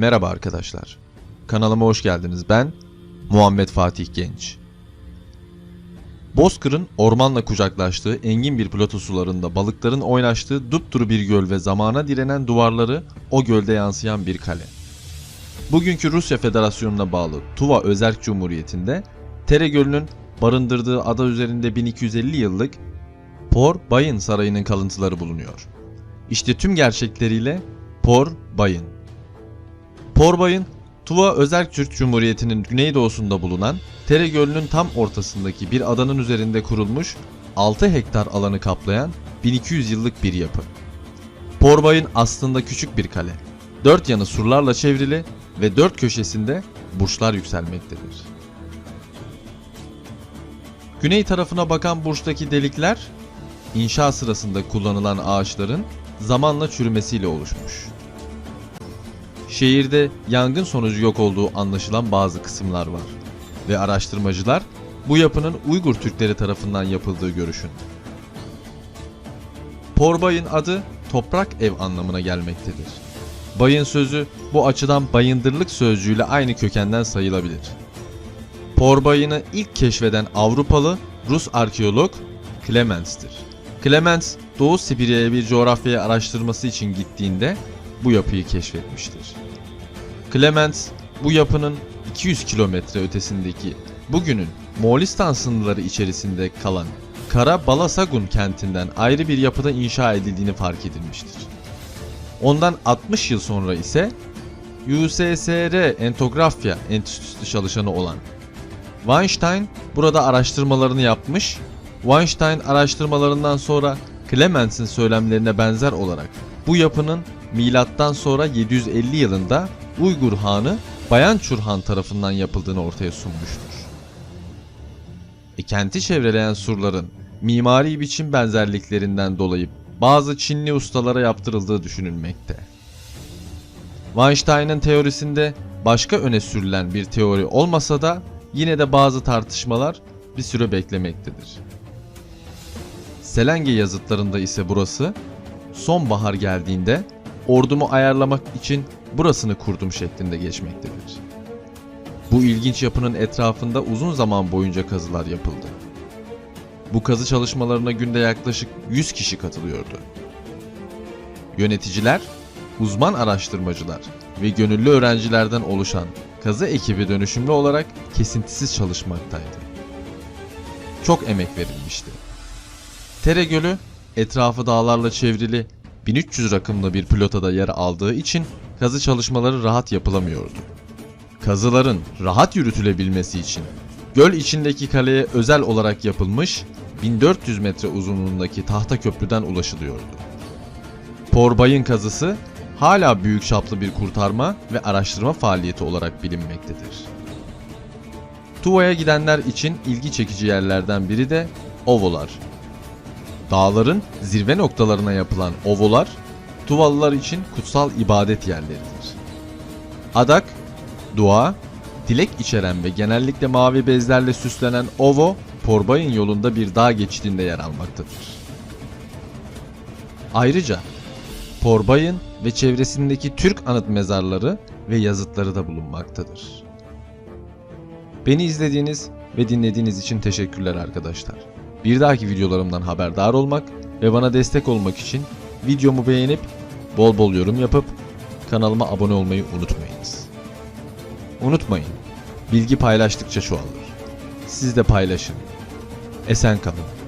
Merhaba arkadaşlar. Kanalıma hoş geldiniz. Ben Muhammed Fatih Genç. Bozkır'ın ormanla kucaklaştığı engin bir plato sularında balıkların oynaştığı dupduru bir göl ve zamana direnen duvarları o gölde yansıyan bir kale. Bugünkü Rusya Federasyonu'na bağlı Tuva Özerk Cumhuriyeti'nde Tere Gölü'nün barındırdığı ada üzerinde 1250 yıllık Por Bayın Sarayı'nın kalıntıları bulunuyor. İşte tüm gerçekleriyle Por Bayın. Porbay'ın Tuva Özerk Türk Cumhuriyeti'nin güneydoğusunda bulunan Tere Gölü'nün tam ortasındaki bir adanın üzerinde kurulmuş 6 hektar alanı kaplayan 1200 yıllık bir yapı. Porbay'ın aslında küçük bir kale. Dört yanı surlarla çevrili ve dört köşesinde burçlar yükselmektedir. Güney tarafına bakan burçtaki delikler inşa sırasında kullanılan ağaçların zamanla çürümesiyle oluşmuş. Şehirde yangın sonucu yok olduğu anlaşılan bazı kısımlar var ve araştırmacılar bu yapının Uygur Türkleri tarafından yapıldığı görüşünde. Porbay'ın adı toprak ev anlamına gelmektedir. Bayın sözü bu açıdan bayındırlık sözcüğüyle aynı kökenden sayılabilir. Porbayını ilk keşfeden Avrupalı Rus arkeolog Clemens'tir. Clemens, Doğu Sibirya'ya bir coğrafyayı araştırması için gittiğinde bu yapıyı keşfetmiştir. Clemens, bu yapının 200 kilometre ötesindeki bugünün Moğolistan sınırları içerisinde kalan Kara Balasagun kentinden ayrı bir yapıda inşa edildiğini fark edilmiştir. Ondan 60 yıl sonra ise USSR Entografya Enstitüsü çalışanı olan Weinstein burada araştırmalarını yapmış. Weinstein araştırmalarından sonra Clemens'in söylemlerine benzer olarak bu yapının milattan sonra 750 yılında Uygur Hanı Bayançur Han tarafından yapıldığını ortaya sunmuştur. E, kenti çevreleyen surların mimari biçim benzerliklerinden dolayı bazı Çinli ustalara yaptırıldığı düşünülmekte. Weinstein'ın teorisinde başka öne sürülen bir teori olmasa da yine de bazı tartışmalar bir süre beklemektedir. Selenge yazıtlarında ise burası sonbahar geldiğinde ordumu ayarlamak için burasını kurdum şeklinde geçmektedir. Bu ilginç yapının etrafında uzun zaman boyunca kazılar yapıldı. Bu kazı çalışmalarına günde yaklaşık 100 kişi katılıyordu. Yöneticiler, uzman araştırmacılar ve gönüllü öğrencilerden oluşan kazı ekibi dönüşümlü olarak kesintisiz çalışmaktaydı. Çok emek verilmişti. Tere Gölü etrafı dağlarla çevrili 1300 rakımlı bir pilotada yer aldığı için kazı çalışmaları rahat yapılamıyordu. Kazıların rahat yürütülebilmesi için göl içindeki kaleye özel olarak yapılmış 1400 metre uzunluğundaki tahta köprüden ulaşılıyordu. Porbay'ın kazısı hala büyük çaplı bir kurtarma ve araştırma faaliyeti olarak bilinmektedir. Tuva'ya gidenler için ilgi çekici yerlerden biri de Ovolar. Dağların zirve noktalarına yapılan ovolar, Tuvalılar için kutsal ibadet yerleridir. Adak, dua, dilek içeren ve genellikle mavi bezlerle süslenen ovo, Porbay'ın yolunda bir dağ geçidinde yer almaktadır. Ayrıca Porbay'ın ve çevresindeki Türk anıt mezarları ve yazıtları da bulunmaktadır. Beni izlediğiniz ve dinlediğiniz için teşekkürler arkadaşlar. Bir dahaki videolarımdan haberdar olmak ve bana destek olmak için videomu beğenip bol bol yorum yapıp kanalıma abone olmayı unutmayınız. Unutmayın, bilgi paylaştıkça çoğalır. Siz de paylaşın. Esen kalın.